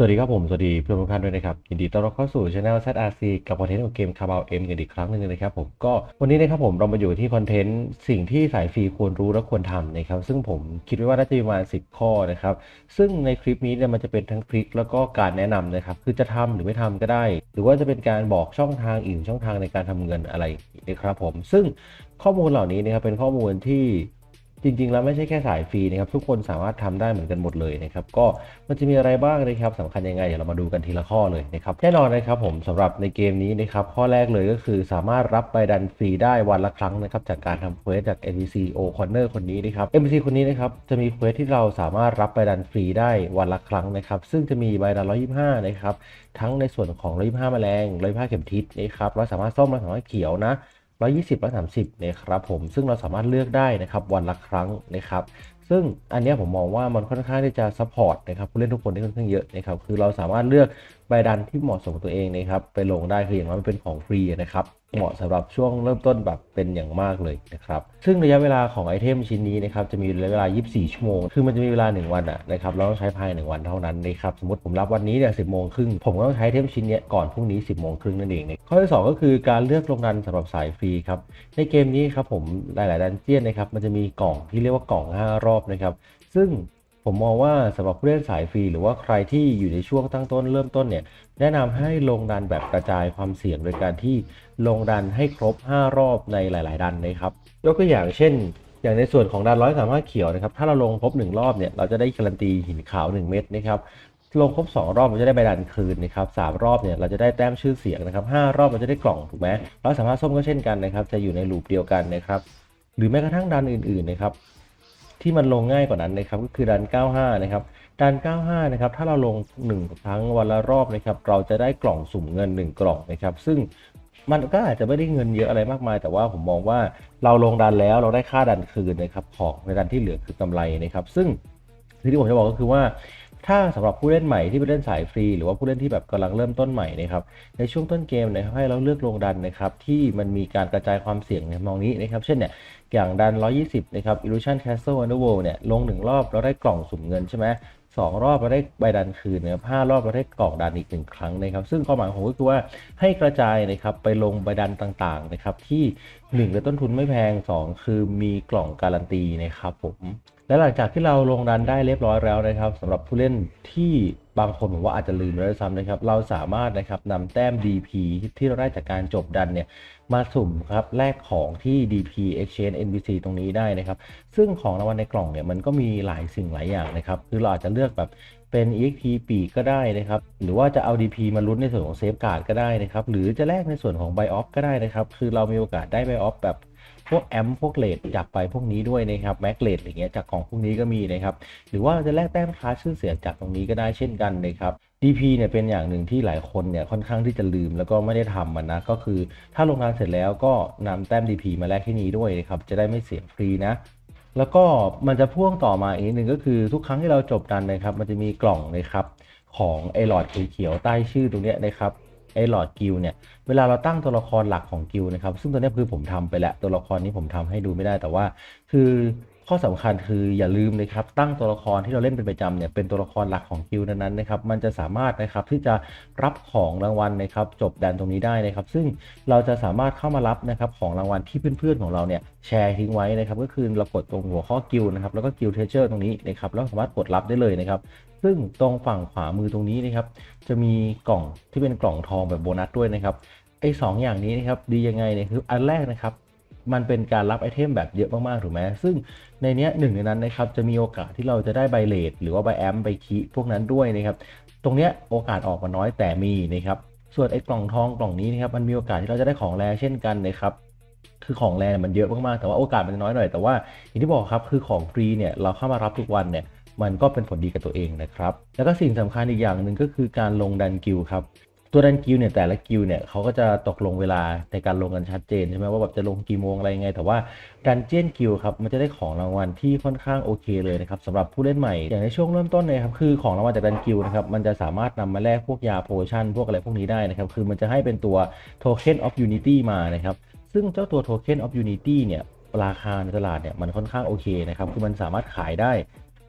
สวัสดีครับผม สวัสดีเพื่อนทุกท่านด้วยนะครับ ยินดีต้อนรับเข้าสู่ช anel ZRC กับคอนเทนต์ของเกมคาบาวเอ็มกันอีกครั้งหนึ่งนะครับผมก็วันนี้นะครับผมเรามาอยู่ที่คอนเทนต์สิ่งที่สายฟรีควรรู้และควรทำนะครับซึ่งผมคิดไว้ว่าน่าจะมีประมาณ10ข้อนะครับซึ่งในคลิปนี้เนี่ยมันจะเป็นทั้งทริคแล้วก็การแนะนำนะครับคือจะทำหรือไม่ทำก็ได้ หรือว่าจะเป็นการบอกช่องทางอีกช่องทางในการทำเงินอะไรนะครับผมซึ่งข้อมูลเหล่านี้นะครับเป็นข้อมูลที่ จริงๆ แล้วไม่ใช่แค่สายฟรีนะครับทุกคนสามารถทำได้เหมือนกันหมดเลยนะครับก็มันจะมีอะไรบ้างนะครับสำคัญยังไงเดี๋ยวเรามาดูกันทีละข้อเลยนะครับแน่นอนนะครับผมสำหรับในเกมนี้นะครับข้อแรกเลยก็คือสามารถรับใบดันฟรีได้วันละครั้งนะครับจากการทำเควสจาก NPC O Corner คนนี้นะครับ NPC คนนี้นะครับจะมีเควสที่เราสามารถรับใบดันฟรีได้วันละครั้งนะครับซึ่งจะมีใบดัน125นะครับทั้งในส่วนของ125แมลง125เข็มทิศนะครับเราสามารถส้มเราสามารถเขียวนะ 120 130นะครับผมซึ่งเราสามารถเลือกได้นะครับวันละครั้งนะครับซึ่งอันนี้ผมมองว่ามันค่อนข้างที่จะซัพพอร์ตนะครับผู้เล่นทุกคนได้ค่อนข้างเยอะนะครับคือเราสามารถเลือกใบดันที่เหมาะสมกับตัวเองนะครับไปลงได้คืออย่างน้อยมันเป็นของฟรีนะครับ เหมาะสำหรับช่วงเริ่มต้นแบบเป็นอย่างมากเลยนะครับ ซึ่งระยะเวลาของไอเทมชิ้นนี้นะครับจะมีระยะเวลา 24 ชั่วโมง คือมันจะมีเวลา 1 วันอะนะครับเราต้องใช้ภายใน1วันเท่านั้นนะครับ สมมติผมรับวันนี้เนี่ย10โมงครึ่งผมก็ต้องใช้ไอเทมชิ้นเนี้ยก่อนพรุ่งนี้ 10 โมงครึ่งนั่นเองนะข้อที่สองก็คือการเลือกลงดันสำหรับสายฟรีครับ ในเกมนี้ครับผมหลาย ๆ ดันเจียนนะครับมันจะมีกล่องที่เรียกว่ากล่อง 5 รอบนะครับ ซึ่งผมมองว่าสำหรับผู้เล่นสายฟรี หรือว่าใครที่อยู่ในช่วงตั้งต้นเริ่มต้นเนี่ยแนะนำให้ลงดันแบบกระจายความเสี่ยงโดยการที่ ลงดันให้ครบ 5 รอบในหลาย ๆ ดันนะครับยกตัวอย่างเช่น อย่างในส่วนของดันร้อยสามารถเขียวนะครับถ้าเราลงครบ 1 รอบเนี่ยเราจะได้การันตีหินขาว 1 เม็ดนะครับลงครบ 2 รอบเราจะได้ใบดันคืนนะครับสามรอบเนี่ยเราจะได้แต้มชื่อเสียงนะครับห้ารอบเราจะได้กล่องถูกไหมเราสามารถส้มก็เช่นกันนะครับจะอยู่ในลูปเดียวกันนะครับหรือแม้กระทั่งดันอื่น ๆ นะครับที่มันลงง่ายกว่านั้นนะครับก็คือดัน 95 นะครับดัน 95 นะครับถ้าเราลง 1 ครั้งวันละรอบนะครับเราจะได้กล่องสุ่มเงิน 1 กล่องนะครับซึ่ง มันก็อาจจะไม่ได้เงินเยอะอะไรมากมาย แต่ว่าผมมองว่าเราลงดันแล้วเราได้ค่าดันคืนนะครับของในดันที่เหลือคือกำไรนะครับ ซึ่งสิ่ที่ผมจะบอกก็คือว่า ถ้าสำหรับผู้เล่นใหม่ที่ไปเล่นสายฟรี หรือว่าผู้เล่นที่แบบกำลังเริ่มต้นใหม่นะครับในช่วงต้นเกมนะครับให้เราเลือกลงดันนะครับที่มันมีการกระจายความเสี่ยงในมองนี้นะครับ เช่นเนี่ยอย่างดัน 120 นะครับ Illusion Castle Underworld เนี่ยลง1รอบเราได้กล่องสุ่มเงินใช่ไหม สองรอบเราได้ใบดันคืนนะครับห้ารอบเราได้กรอกดันอีกหนึ่งครั้งนะครับ ซึ่งความหมายของก็คือว่าให้กระจายนะครับไปลงใบดันต่างๆนะครับที่1เลยต้นทุนไม่แพง 2 คือมีกล่องการันตีนะครับผม และหลังจากที่เราลงดันได้เรียบร้อยแล้วนะครับสำหรับผู้เล่นที่บางคนผมว่าอาจจะลืมไปแล้วซ้ำนะครับ เราสามารถนะครับนำแต้ม DP ที่เราได้จากการจบดันเนี่ยมาสุ่มครับแลกของที่ DP Exchange NBC ตรงนี้ได้นะครับ ซึ่งของรางวัลในกล่องเนี่ยมันก็มีหลายสิ่งหลายอย่างนะครับ คือเราอาจจะเลือกแบบ เป็น EXP ปีกก็ได้นะครับ หรือว่าจะเอา DP มาลุ้นในส่วนของเซฟการ์ดก็ได้นะครับ หรือจะแลกในส่วนของ Buy Off ก็ได้นะครับ คือเรามีโอกาสได้ Buy Off แบบพวกแอมพวกเลดจากไปพวกนี้ด้วยนะครับแม็กเลดอะไรเงี้ยจากของพวกนี้ก็มีนะครับ หรือว่าจะแลกแต้มคลาชื่อเสียงจากตรงนี้ก็ได้เช่นกันนะครับ DP เนี่ยเป็นอย่างหนึ่งที่หลายคนเนี่ยค่อนข้างที่จะลืมแล้วก็ไม่ได้ทำมันนะก็คือถ้าลงงานเสร็จแล้วก็นำแต้ม DP มาแลกที่นี้ด้วยนะครับจะได้ไม่เสียฟรีนะ แล้วก็มันจะพ่วงต่อมาอีกนิดนึงก็คือทุกครั้งที่เราจบกันนะครับ มันจะมีกล่องนะครับของไอหลอดเขียวใต้ชื่อตรงเนี้ยนะครับไอหลอดกิลเนี่ยเวลาเราตั้งตัวละครหลักของกิลนะครับซึ่งตัวนี้คือผมทำไปแล้วตัวละครนี้ผมทำให้ดูไม่ได้แต่ว่า คือ ข้อสำคัญคืออย่าลืมนะครับตั้งตัวละครที่เราเล่นเป็นประจำเนี่ยเป็นตัวละครหลักของกิลนั้นๆนะครับมันจะสามารถนะครับที่จะรับของรางวัลนะครับจบแดนตรงนี้ได้นะครับ ซึ่งเราจะสามารถเข้ามารับนะครับของรางวัลที่เพื่อนๆของเราเนี่ยแชร์ทิ้งไว้นะครับก็คือเรากดตรงหัวข้อกิลนะครับแล้วก็กิลเทเชอร์ตรงนี้นะครับแล้วสามารถกดรับได้เลยนะครับซึ่งตรงฝั่งขวามือตรงนี้นะครับจะมีกล่องที่เป็นกล่องทองแบบโบนัสด้วยนะครับไอ้สองอย่างนี้นะครับดียังไงเนี่ยคืออันแรกนะครับ มันเป็นการรับไอเทมแบบเยอะมากๆถูกไหมซึ่งในเนี้ยหนึ่งในนั้นนะครับจะมีโอกาสที่เราจะได้ใบเลดหรือว่าใบแอมใบคีพวกนั้นด้วยนะครับตรงเนี้ยโอกาสออกมาน้อยแต่มีนะครับส่วนไอ้กล่องทองกล่องนี้นะครับมันมีโอกาสที่เราจะได้ของแร่เช่นกันนะครับคือของแร่มันเยอะมากๆแต่ว่าโอกาสมันน้อยหน่อยแต่ว่าอย่างที่บอกครับคือของฟรีเนี่ยเราเข้ามารับทุกวันเนี่ยมันก็เป็นผลดีกับตัวเองนะครับ แล้วก็สิ่งสำคัญอีกอย่างหนึ่งก็คือการลงดันกิลครับ ตัวดันกิลเนี่ยแต่ละกิลเนี่ยเขาก็จะตกลงเวลาในการลงกันชัดเจนใช่ไหมว่าแบบจะลงกี่โมงอะไรยังไง แต่ว่าดันเจียนกิลครับมันจะได้ของรางวัลที่ค่อนข้างโอเคเลยนะครับสำหรับผู้เล่นใหม่อย่างในช่วงเริ่มต้นเลยครับคือของรางวัลจากดันกิลนะครับมันจะสามารถนำมาแลกพวกยาโพชั่นพวกอะไรพวกนี้ได้นะครับคือมันจะให้เป็นตัว Token of Unity มานะครับซึ่งเจ้าตัว Token of Unity เนี่ยราคาในตลาดเนี่ยมันค่อนข้างโอเคนะครับคือมันสามารถขายได้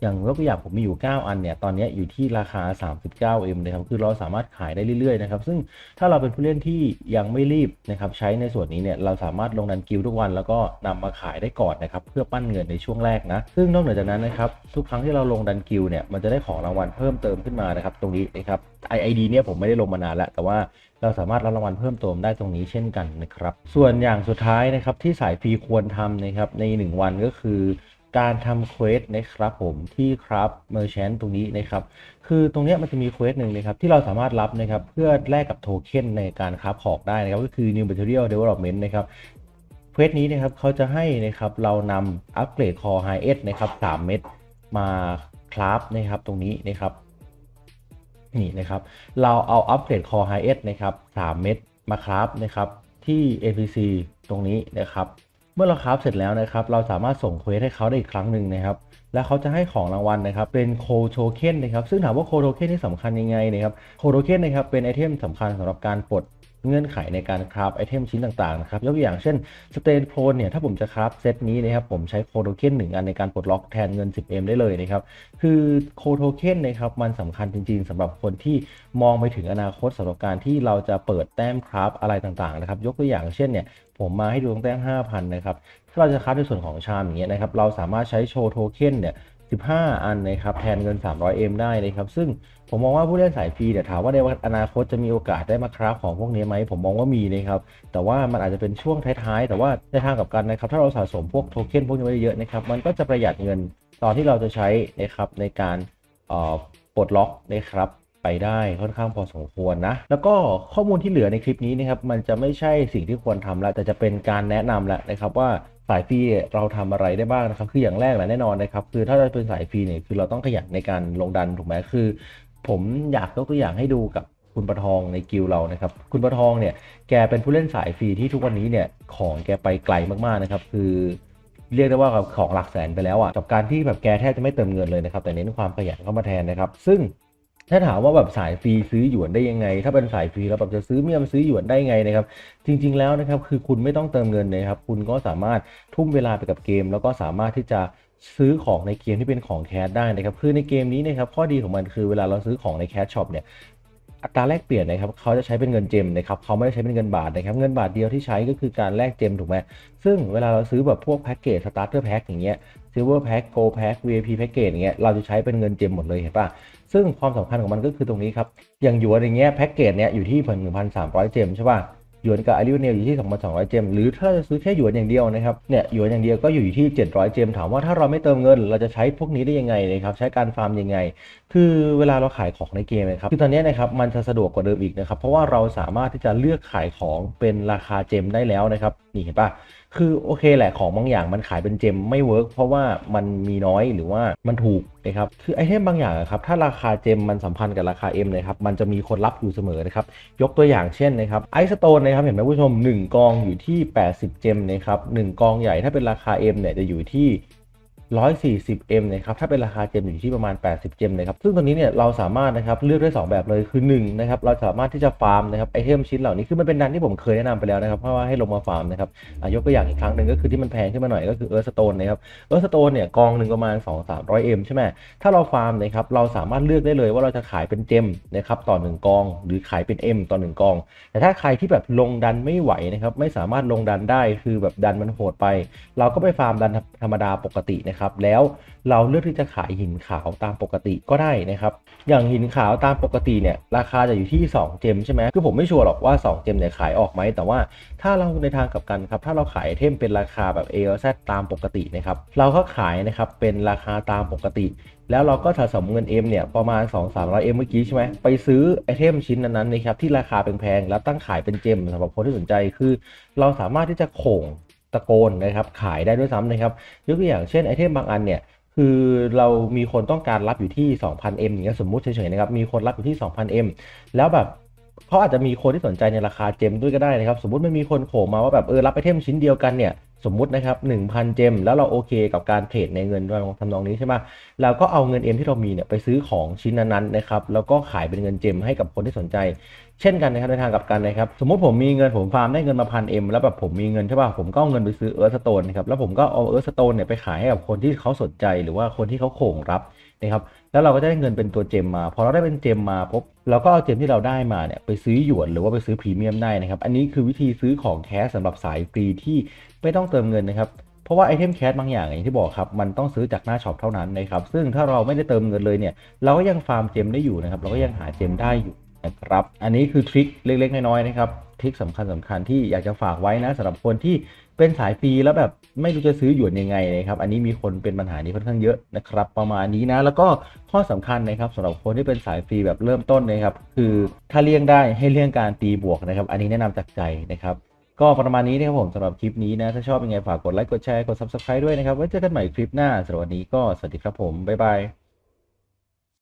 อย่างยกตัวอย่างผมมีอยู่ 9 อันเนี่ยตอนนี้อยู่ที่ราคา 39M นะครับคือเราสามารถขายได้เรื่อยๆนะครับซึ่งถ้าเราเป็นผู้เล่นที่ยังไม่รีบนะครับใช้ในส่วนนี้เนี่ยเราสามารถลงดันกิลทุกวัน แล้วก็นำมาขายได้ก่อนนะครับเพื่อปั้นเงินในช่วงแรกนะซึ่งนอกเหนือจากนั้นนะครับทุกครั้งที่เราลงดันกิลเนี่ยมันจะได้ของรางวัลเพิ่มเติมขึ้นมานะครับตรงนี้นะครับไอไอดีเนี่ยผมไม่ได้ลงมานานแล้วแต่ว่าเราสามารถรับรางวัลเพิ่มเติมได้ตรงนี้เช่นกันนะครับส่วนอย่างสุดท้ายนะครับที่สายฟรีควรทำนะครับใน 1 วันก็คือ การทำเควสนะครับผมที่ครับเมอร์แชนตรงนี้นะครับ คือตรงนี้มันจะมีเควสหนึ่งนะครับที่เราสามารถรับนะครับเพื่อแลกกับโทเค็นในการคราฟของได้นะครับก็คือ New Material Development นะครับเควสนี้นะครับเขาจะให้นะครับเรานำอัปเกรด Core High S นะครับ3เม็ดมาคราฟนะครับตรงนี้นะครับนี่นะครับเราเอาอัปเกรด Core High S นะครับ3เม็ดมาคราฟนะครับที่ APC ตรงนี้นะครับ เมื่อเราคราฟเสร็จแล้วนะครับ เราสามารถส่งเควสให้เขาได้อีกครั้งหนึ่งนะครับ แล้วเขาจะให้ของรางวัลนะครับ เป็นโคโทเค็นนะครับ ซึ่งถามว่าโคโทเค็นที่สำคัญยังไงนะครับ โคโทเค็นนะครับ เป็นไอเทมสำคัญสำหรับการปลดเงื่อนไขในการคราฟไอเทมชิ้นต่างๆนะครับยกตัวอย่างเช่นสเตนโพนเนี่ยถ้าผมจะคราฟเซตนี้นะครับผมใช้โคโทเค็นหนึ่งอันในการปลดล็อกแทนเงิน 10M ได้เลยนะครับคือโคโทเค็นนะครับมันสำคัญจริง ๆสำหรับคนที่มองไปถึงอนาคตสำหรับการที่เราจะเปิดแต้มคราฟอะไรต่างๆนะครับยกตัวอย่างเช่นเนี่ยผมมาให้ดูตั้งแต่5,000นะครับถ้าเราจะคัดในส่วนของชามอย่างเงี้ยนะครับเราสามารถใช้โชว์โทเค็นเนี่ย 15 อันนะครับแทนเงิน 300M ได้นะครับซึ่งผมมองว่าผู้เล่นสายฟรีเนี่ยถามว่าในอนาคตจะมีโอกาสได้มาคราฟของพวกนี้ไหมผมมองว่ามีนะครับแต่ว่ามันอาจจะเป็นช่วงท้ายๆ แต่ว่าในทางกับกันนะครับถ้าเราสะสมพวกโทเค็นพวกนี้ไว้เยอะนะครับมันก็จะประหยัดเงินตอนที่เราจะใช้นะครับในการปลดล็อกนะครับไปได้ค่อนข้างพอสมควรนะ แล้วก็ข้อมูลที่เหลือในคลิปนี้นะครับมันจะไม่ใช่สิ่งที่ควรทำแล้วแต่จะเป็นการแนะนำแล้วนะครับว่า สายฟรีเราทำอะไรได้บ้างนะครับ คืออย่างแรกแหละแน่นอนนะครับ คือถ้าเราเป็นสายฟรีเนี่ยคือเราต้องขยันในการลงดันถูกไหมคือ ผมอยากยกตัวอย่างให้ดูกับคุณประทองในกิลเรานะครับ คุณประทองเนี่ยแกเป็นผู้เล่นสายฟรีที่ทุกวันนี้เนี่ยของแกไปไกลมากๆนะครับ คือเรียกได้ว่าของหลักแสนไปแล้วอะกับการที่แบบแกแทบจะไม่เติมเงินเลยนะครับ แต่เน้นความขยันเข้ามาแทนนะครับ ซึ่ง ถ้าถามว่าแบบสายฟรีซื้อหยวนได้ยังไง ถ้าเป็นสายฟรีแล้วแบบจะซื้อเมียมซื้อหยวนได้ไงนะครับ จริง ๆแล้วนะครับคือคุณไม่ต้องเติมเงินนะครับ คุณก็สามารถทุ่มเวลาไปกับเกม แล้วก็สามารถที่จะซื้อของในเกมที่เป็นของแคสได้นะครับ คือในเกมนี้นะครับข้อดีของมันคือเวลาเราซื้อของในแคสช็อปเนี่ยอัตราแลกเปลี่ยนนะครับเขาจะใช้เป็นเงินเจมนะครับเขาไม่ได้ใช้เป็นเงินบาทนะครับ เงินบาทเดียวที่ใช้ก็คือการแลกเจมถูกไหมซึ่งเวลาเราซื้อแบบพวกแพ็กเกจสตาร์เตอร์แพ็กอย่างเงี้ย ซิลเวอร์แพ็กโกลแพ็ก VIP แพ็กเกจอย่างเงี้ยเราจะใช้เป็นเงินเจมหมดเลยเห็นปะซึ่งความสำคัญของมันก็คือตรงนี้ครับ อย่างหยวนอย่างเงี้ยแพ็กเกจเนี้ยอยู่ที่หนึ่งพันสามร้อยเจมใช่ป่ะหยวนกับอาริวเนลอยู่ที่2,200 เจม หรือถ้าจะซื้อแค่หยวนอย่างเดียวนะครับเนี่ยหยวนอย่างเดียวก็อยู่ที่ 700 เจม ถามว่าถ้าเราไม่เติมเงิน เราจะใช้พวกนี้ได้ยังไงนะครับใช้การฟาร์มยังไงคือเวลาเราขายของในเกมนะครับคือตอนนี้นะครับมันจะสะดวกกว่าเดิมอีกนะครับเพราะว่าเราสามารถที่จะเลือกขายของเป็นราคาเจมได้แล้วนะครับนี่เห็นปะคือโอเคแหละของบางอย่างมันขายเป็นเจมไม่เวิร์กเพราะว่ามันมีน้อยหรือว่ามันถูกนะครับคือไอเทมบางอย่างอะครับถ้าราคาเจมมันสัมพันธ์กับราคา M นะครับมันจะมีคนรับอยู่เสมอนะครับยกตัวอย่างเช่นนะครับไอสโตนนะครับเห็นไหมผู้ชม 1 กองอยู่ที่ 80 เจมนะครับ1กองใหญ่ถ้าเป็นราคา M เนี่ยจะอยู่ที่ 140M นะครับถ้าเป็นราคาเจมอยู่ที่ประมาณ 80 เจมนะครับซึ่งตรงนี้เนี่ยเราสามารถนะครับเลือกได้ 2 แบบเลยคือ1นะครับเราสามารถที่จะฟาร์มนะครับไอเทมชิ้นเหล่านี้คือมันเป็นดันที่ผมเคยแนะนำไปแล้วนะครับเพราะว่าให้ลงมาฟาร์มนะครับอะยกตัวอย่างอีกครั้งหนึ่งก็คือที่มันแพงขึ้นมาหน่อยก็คือเออร์สโตนนะครับเออร์สโตนเนี่ยกองหนึ่งประมาณ 2 300M ใช่ไหมถ้าเราฟาร์มนะครับเราสามารถเลือกได้เลยว่าเราจะขายเป็นเจมนะครับต่อ 1 กอง หรือขายเป็น M ต่อ 1 กอง แต่ถ้าใครที่แบบลงดันไม่ไหวนะครับไม่สามารถลงดันได้คือแบบดันมันโหดไป เราก็ไปฟาร์มดันธรรมดาปกตินะครับแล้วเราเลือกที่จะขายหินขาวตามปกติก็ได้นะครับ อย่างหินขาวตามปกติเนี่ยราคาจะอยู่ที่ 2 เจมใช่ไหมคือผมไม่ชัวร์หรอกว่า 2 เจมเนี่ยขายออกไหมแต่ว่าถ้าเราในทางกลับกันครับถ้าเราขายเทมเป็นราคาแบบ A แซตามปกตินะครับเราก็ขายนะครับเป็นราคาตามปกติ แล้วเราก็สะสมเงิน M เนี่ยประมาณ 2 3 0 0 M เมื่อกี้ใช่ไหมไปซื้อไอเทมชิ้นนั้นๆนะครับที่ราคาแพงๆแล้วตั้งขายเป็นเจมสำหรับคนที่สนใจคือ เราสามารถที่จะโข่ง ตะโกนนะครับขายได้ด้วยซ้ำนะครับยกตัวอย่างเช่นไอเทมบางอันเนี่ยคือเรามีคนต้องการรับอยู่ที่ 2,000M อย่างเงี้ยสมมุติเฉยๆนะครับมีคนรับอยู่ที่ 2,000M แล้วแบบเขาอาจจะมีคนที่สนใจในราคาเจมด้วยก็ได้นะครับ สมมติไม่มีคนโผล่มาว่าแบบเออรับไอเทมชิ้นเดียวกันเนี่ย สมมุตินะครับ 1,000 เจม แล้วเราโอเคกับการเทรดในเงินทำนองนี้ใช่ไหมเราก็เอาเงินเอ็มที่เรามีเนี่ยไปซื้อของชิ้นนั้นๆนะครับ แล้วก็ขายเป็นเงินเจมให้กับคนที่สนใจ เช่นกันนะครับในทางกลับกันนะครับ สมมติผมมีเงินผมฟาร์มได้เงินมาพันเอ็มแล้วแบบผมมีเงินใช่ป่ะ ผมก็เอาเงินไปซื้อเอิร์ธสโตนนะครับ แล้วผมก็เอาเอิร์ธสโตนเนี่ยไปขายให้กับคนที่เขาสนใจหรือว่าคนที่เขาโข่งรับ นะครับแล้วเราก็จะได้เงินเป็นตัวเจมมาพอเราได้เป็นเจมมาปุ๊บเราก็เอาเจมที่เราได้มาเนี่ยไปซื้อหยวนหรือว่าไปซื้อพรีเมียมได้นะครับอันนี้คือวิธีซื้อของแท้สำหรับสายฟรีที่ไม่ต้องเติมเงินนะครับเพราะว่าไอเทมแคสบางอย่างอย่างที่บอกครับมันต้องซื้อจากหน้าช็อปเท่านั้นนะครับซึ่งถ้าเราไม่ได้เติมเงินเลยเนี่ยเราก็ยังฟาร์มเจมได้อยู่นะครับเราก็ยังหาเจมได้อยู่นะครับอันนี้คือทริคเล็กๆน้อยๆนะครับทริคสำคัญสำคัญที่อยากจะฝากไว้นะสำหรับคนที่ เป็นสายฟรีแล้วแบบไม่รู้จะซื้อหยวนยังไงนะครับ อันนี้มีคนเป็นปัญหานี้ค่อนข้างเยอะนะครับ ประมาณนี้นะ แล้วก็ข้อสำคัญนะครับสำหรับคนที่เป็นสายฟรีแบบเริ่มต้นนะครับ คือถ้าเลี่ยงได้ให้เลี่ยงการตีบวกนะครับ อันนี้แนะนำจากใจนะครับ ก็ประมาณนี้นะครับผมสำหรับคลิปนี้นะ ถ้าชอบยังไงฝากกดไลค์กดแชร์กด subscribe ด้วยนะครับไว้เจอกันใหม่คลิปหน้าสำหรับวันนี้ก็สวัสดีครับผมบ๊ายบาย